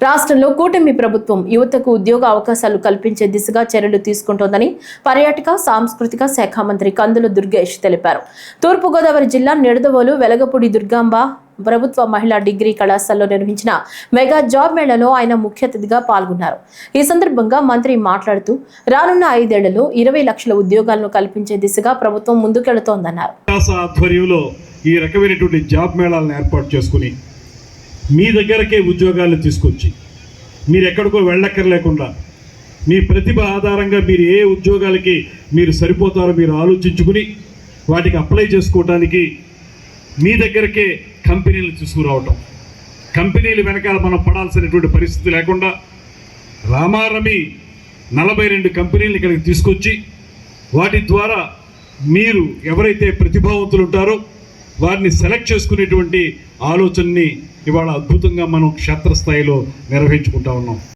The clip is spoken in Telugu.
రాష్ట్రంలో కూటమి ప్రభుత్వం యువతకు ఉద్యోగ అవకాశాలు కల్పించే దిశగా చర్యలు తీసుకుంటోందని పర్యాటక సాంస్కృతిక శాఖ మంత్రి కందుల దుర్గేష్ తెలిపారు. తూర్పుగోదావరి జిల్లా నిడదవోలు వెలగపూడి దుర్గాంబ ప్రభుత్వ మహిళా డిగ్రీ కళాశాలలో నిర్వహించిన మెగా జాబ్ మేళలో ఆయన ముఖ్య అతిథిగా పాల్గొన్నారు. ఈ సందర్భంగా మంత్రి మాట్లాడుతూ రానున్న ఐదేళ్ళలో ఇరవై లక్షల ఉద్యోగాలను కల్పించే దిశగా ప్రభుత్వం ముందుకెళుతోందన్నారు. ఈ రకమైనటువంటి జాబ్ మేళాలను ఏర్పాటు చేసుకుని మీ దగ్గరకే ఉద్యోగాలు తీసుకొచ్చి మీరు ఎక్కడికో వెళ్ళక్కర్లేకుండా మీ ప్రతిభ ఆధారంగా మీరు ఏ ఉద్యోగాలకి మీరు సరిపోతారో మీరు ఆలోచించుకుని వాటికి అప్లై చేసుకోవటానికి మీ దగ్గరకే కంపెనీలు తీసుకురావటం. కంపెనీలు వెనకాల మనం పడాల్సినటువంటి పరిస్థితి లేకుండా రామారమి నలభై రెండు కంపెనీలు ఇక్కడికి తీసుకొచ్చి వాటి ద్వారా మీరు ఎవరైతే ప్రతిభావంతులు ఉంటారో వారిని సెలెక్ట్ చేసుకునేటువంటి ఆలోచనని ఇవాళ అద్భుతంగా మనం క్షేత్రస్థాయిలో నిర్వహించుకుంటా ఉన్నాం.